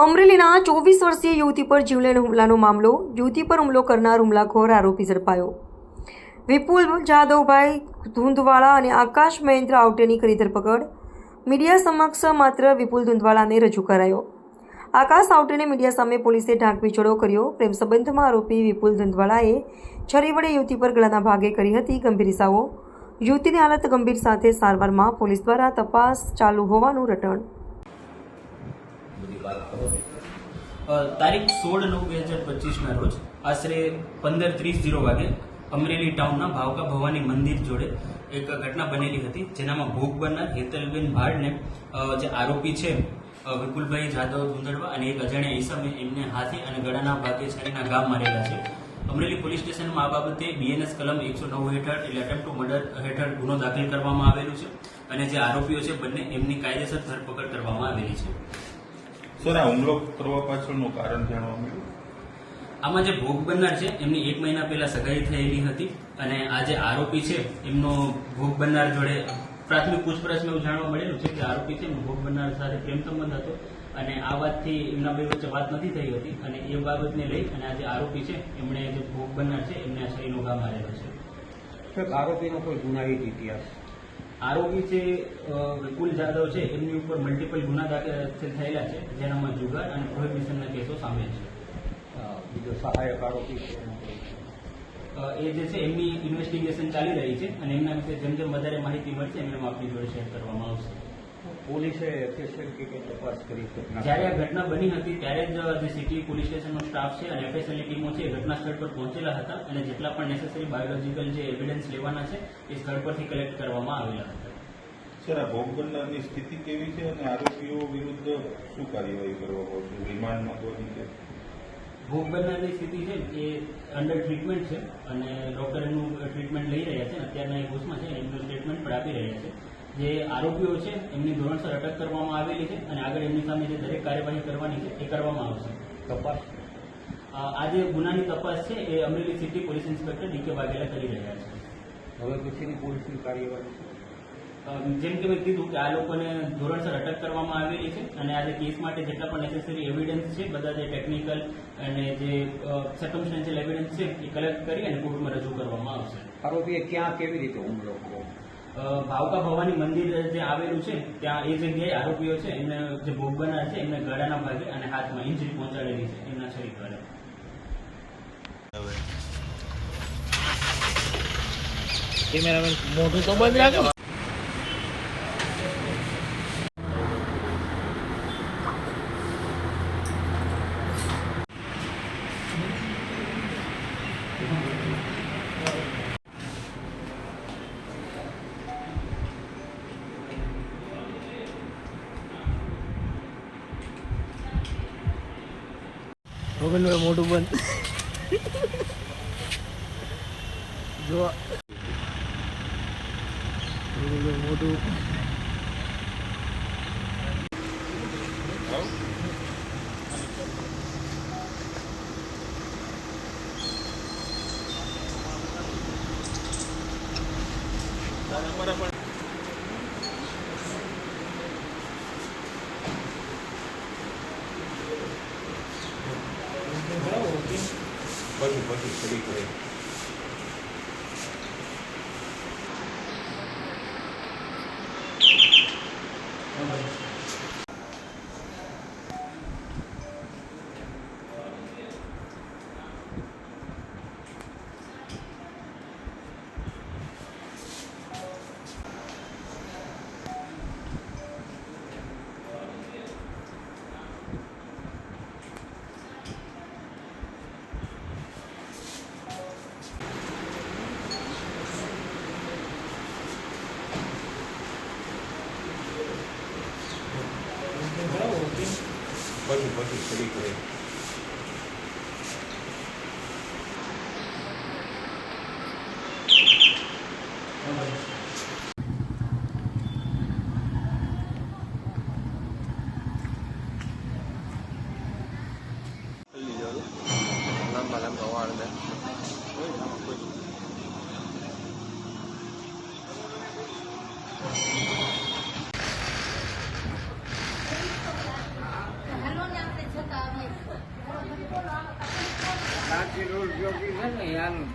અમરેલીના ચોવીસ વર્ષીય યુવતી પર જીવલેણ હુમલાનો મામલો, યુવતી પર હુમલો કરનાર હુમલાખોર આરોપી ઝડપાયો. વિપુલ જાદવભાઈ ધુંધવાળા અને આકાશ મહેન્દ્ર આવટેની કરી ધરપકડ. મીડિયા સમક્ષ માત્ર વિપુલ ધૂંધવાળાને રજૂ કરાયો. આકાશ આવટેને મીડિયા સામે પોલીસે ઢાંકવિછોડો કર્યો. પ્રેમ સંબંધમાં આરોપી વિપુલ ધૂંધવાળાએ છરી વડે યુવતી પર ગળાના ભાગે કરી હતી ગંભીર ઇસાઓ યુવતીની હાલત ગંભીર સાથે સારવારમાં પોલીસ દ્વારા તપાસ ચાલુ હોવાનું રટણ. બધી વાત કરો. તારીખ સોળ નવ બે હજાર પચીસના રોજ આશરે પંદર ત્રીસ જીરો વાગે અમરેલી ટાઉનના ભાવકા ભવાની મંદિર જોડે એક ઘટના બનેલી હતી, જેનામાં ભોગ બનનાર હેતલબેન ભાડને જે આરોપી છે વિપુલભાઈ જાદવ ધુંધળવા અને એક અજાણ્યા ઈસમે એમને હાથી અને ગળાના ભાગે છરીના ગામ મારેલા છે. અમરેલી પોલીસ સ્ટેશનમાં આ બાબતે બીએનએસ કલમ એકસો નવ હેઠળ એટલે અટેમ્પ ટુ મર્ડર હેઠળ ગુનો દાખલ કરવામાં આવેલું છે અને જે આરોપીઓ છે, બંને એમની કાયદેસર ધરપકડ કરવામાં આવેલી છે. સર આ હુમલો કરવા પાછળનું કારણ જાણવા મળ્યું? આમાં જે ભોગ બનનાર છે એમની એક મહિના પહેલા સગાઈ થયેલી હતી અને આ જે આરોપી છે એમનો ભોગ બનનાર જોડે પ્રાથમિક પૂછપરછમાં એવું જાણવા મળેલું છે કે આરોપી છે એમનો ભોગ બનનાર સાથે પ્રેમ સંબંધ હતો અને આ વાતથી એમના બે વચ્ચે વાત નથી થઈ હતી અને એ બાબતને લઈ અને આ જે આરોપી છે એમણે જે ભોગ બનનાર છે એમને આ શરીરનો ગામ મારેલો છે. આરોપીનો કોઈ ગુનાહિત ઇતિહાસ? આરોપી છે વિપુલ જાદવ છે એમની ઉપર મલ્ટિપલ ગુના દાખલ થયેલા છે જેનામાં જુગાર અને પ્રોહિબિશનના કેસો સામેલ છે. બીજો સહાયક આરોપી છે એ જે છે એમની ઇન્વેસ્ટિગેશન ચાલી રહી છે અને એમના વિશે જેમ જેમ વધારે માહિતી મળશે એમ એમ આપની જોડે શેર કરવામાં આવશે. પોલીસે એફએસએલ કે કંઈ તપાસ કરી જયારે જ્યારે આ ઘટના બની હતી ત્યારે જ જે સિટી પોલીસ સ્ટેશનનો સ્ટાફ છે અને એફએસએલની ટીમો છે એ ઘટના સ્થળ પર પહોંચેલા હતા અને જેટલા પણ નેસેસરી બાયોલોજીકલ જે એવિડન્સ લેવાના છે એ સ્થળ પરથી કલેક્ટ કરવામાં આવેલા હતા. સર આ ભોગ બનનારની સ્થિતિ કેવી છે અને આરોપીઓ વિરુદ્ધ શું કાર્યવાહી કરવા પડશે રિમાન્ડ માંગવાની છે? ભોગ બનનારની સ્થિતિ છે એ અંડર ટ્રીટમેન્ટ છે અને ડોક્ટર એમનું ટ્રીટમેન્ટ લઈ રહ્યા છે અત્યારના એ હોસ્ટમાં છે એમનું ટ્રીટમેન્ટ પણ આપી રહ્યા છે. જે આરોપીઓ છે એમની ધોરણસર અટક કરવામાં આવેલી છે અને આગળ એમની સામે જે દરેક કાર્યવાહી કરવાની છે એ કરવામાં આવશે. તપાસ? આ જે ગુનાની તપાસ છે એ Amreli city police inspector DK Vaghela કરી રહ્યા છે. હવે પછીની પોલીસની કાર્યવાહી જેમ કે મેં કીધું કે આ લોકોને ધોરણસર અટક કરવામાં આવેલી છે અને આ જે કેસ માટે જેટલા પણ નેસેસરી એવિડન્સ છે બધા જે ટેકનિકલ અને જે સર્કમસ્ટેન્શિયલ એવિડન્સ છે એ કલેક્ટ કરી અને કોર્ટમાં રજૂ કરવામાં આવશે. આરોપીએ ક્યાં કેવી રીતે હુમલો કર્યો? ભાવકા ભવાની મંદિર જે આવેલું છે, ત્યાં એ જગ્યાએ આરોપીઓ છે, એમને જે ભોગ બનનાર છે, એમને ગળાના ભાગે અને હાથમાં ઇન્જરી પહોંચાડેલી છે, એમના શરીર પર ગોવિંદભાઈ મોટું બંધ. જો ગોવિંદભાઈ મોટું પછી પછી ફરી કરે પછી પછી ફરી કરે લાંબા રોડ જોતી છે ને યાનું